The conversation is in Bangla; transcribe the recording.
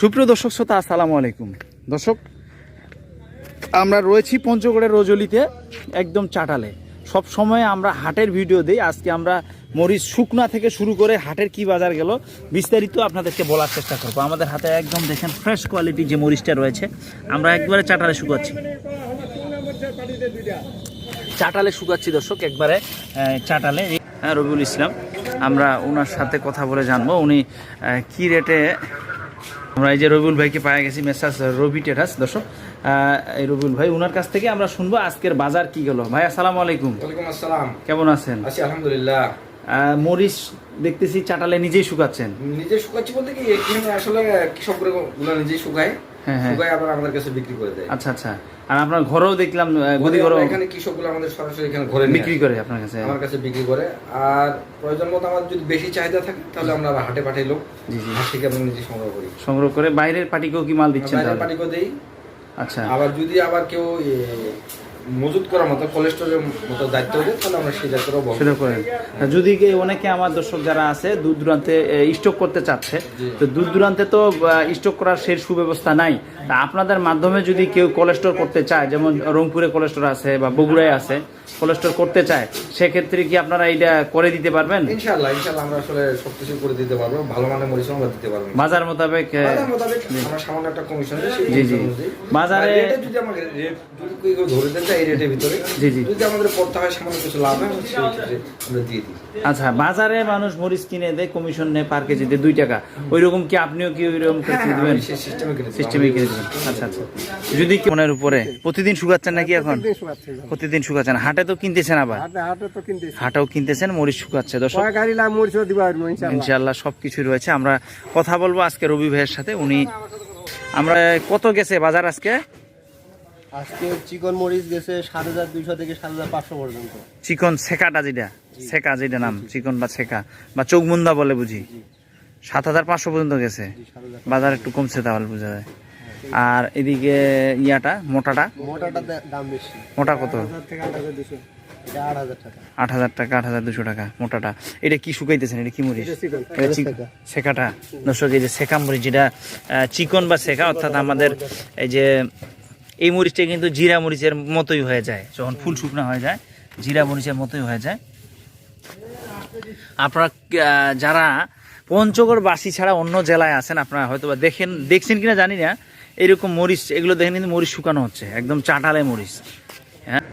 সুপ্রিয় দর্শক শ্রোতা, আসসালামু আলাইকুম। দর্শক, আমরা রয়েছি পঞ্চগড়ের রজলিতে একদম চাটালে। সব সময় আমরা হাটের ভিডিও দিই। আজকে আমরা মরিচ শুকনা থেকে শুরু করে হাটের কি বাজার গেল, বিস্তারিত আপনাদেরকে বলার চেষ্টা করব। আমাদের হাতে একদম দেখেন ফ্রেশ কোয়ালিটি যে মরিচটা রয়েছে, আমরা একবারে চাটালে শুকাচ্ছি। চাটালে শুকাচ্ছি দর্শক, একবারে চাটালে। হ্যাঁ রবিউল ইসলাম, আমরা ওনার সাথে কথা বলে জানব। উনি কি রেটে আমরা এই যে রবিউল ভাইকে পাওয়া গেছি মেসাজ রবি টেরাস দর্শক আহ, এই রবিউল ভাই ওনার কাছ থেকে আমরা শুনব আজকের বাজার কি গেল। ভাই আসসালামু আলাইকুম। ওয়ালাইকুম আসসালাম। কেমন আছেন? আছি আলহামদুলিল্লাহ। মরিচ দেখতেছি চাটালে নিজেই শুকাচ্ছেন। নিজে শুকাচ্ছি বলতে কি এখানে আসলে কৃষকরা গুলো নিজেই শুকায়। হ্যাঁ, হ্যাঁ। শুকায় আবার আমাদের কাছে বিক্রি করে দেয়। আচ্ছা আচ্ছা। আর আপনার ঘরেও দেখলাম গদি আমরা এখানে কৃষকগুলো আমাদের সরাসরি এখানে ঘরে বিক্রি করে আপনার কাছে? আমার কাছে বিক্রি করে। আর প্রয়োজন মতো আমার যদি বেশি চাহিদা থাকে তাহলে আমরা হাটে পাঠাই লোক। জি, জি। হাট থেকে আমরা নিজে সংগ্রহ করি। সংগ্রহ করে বাইরের পার্টিকেও কি মাল দিচ্ছেন বাইরের পাটিকেও দেই। আচ্ছা। আবার যদি আবার কেউ মজুত করার মতো কোলেস্টোরের মতো দায়িত্ব দেয় তাহলে আমরা দায়িত্বটাও বহন সেটা করেন। যদি অনেকে আমার দর্শক যারা আছে দূর দূরান্তে স্টক করতে চাচ্ছে তো দূর দূরান্তে তো স্টক করার সেই সুব্যবস্থা নাই। তা আপনাদের মাধ্যমে যদি কেউ কোলেস্টোর করতে চায় যেমন রংপুরে কোলেস্টোর আছে বা বগুড়ায় আছে কোলেস্টোর করতে চায় সেক্ষেত্রে কি আপনারা এটা করে দিতে পারবেন? ইনশাল্লাহ ইনশাল্লাহ আমরা আসলে সবকিছু করে দিতে পারব ভালো মানের মরিচ আমরা দিতে পারব। বাজার মোতাবেক বাজার মোতাবেক আমরা সামান্য একটা কমিশন দিই, জি, জি। বাজারে- যদি আমাকে রেট যদি কেউ ধরে দেন এই রেটের ভিতরে। জি, জি। যদি আমাদের পড়তে হয় সামান্য কিছু লাভ হয় আমরা দিয়ে দিই। আচ্ছা বাজারে মানুষ মরিচ কিনে দেয় কমিশন নেয় পার কেজিতে দুই টাকা। ওই রকম কি আপনিও কি ওই রকম হ্যাঁ, দিবেন? সিস্টেমে কিনে দেবেন। আচ্ছা আচ্ছা। যদি মনের উপরে প্রতিদিন শুকাচ্ছেন নাকি এখন? প্রতিদিন শুকাচ্ছেন। হাটে তো কিনতেছেন আবার? হাটেও কিনতেছেন মরিচ শুকাচ্ছে। দর্শক ইনশাল্লাহ সবকিছু রয়েছে। আমরা কথা বলব আজকে রবি ভাইয়ের সাথে। উনি আমরা কত গেছে বাজার আজকে? আজকে চিকন মরিচ গেছে সাত হাজার দুইশো থেকে সাত হাজার পাঁচশো পর্যন্ত। চিকন ছেকাটা যেটা ছেকা যেটা নাম চিকন বা ছেকা বা চোখমুন্দা বলে বুঝি। সাত হাজার পাঁচশো পর্যন্ত গেছে। বাজার একটু কমছে তাহলে বোঝা যায়। আর এদিকে ইয়াটা মোটাটা? মোটাটা দাম বেশি। মোটা কত? আট হাজার টাকা। আট হাজার টাকা দুশো টাকা মোটাটা। এটা কি শুকাইতেছেন? এটা কি মরিচ? সেকাটা দর্শক এই যে সেকা মরিচ যেটা চিকন বা সেকা অর্থাৎ আমাদের এই যে এই মরিচটা কিন্তু জিরা মরিচের মতোই হয়ে যায়। যখন ফুল শুকনো হয়ে যায়, জিরা মরিচের মতোই হয়ে যায়। আপনারা যারা পঞ্চগড়বাসী ছাড়া অন্য জেলায় আছেন, আপনারা হয়তো বা দেখেন, দেখছেন কিনা জানি না। এরকম মরিচ, এগুলো দেখেন কিন্তু মরিচ শুকানো হচ্ছে, একদম চাটালে মরিচ। হ্যাঁ?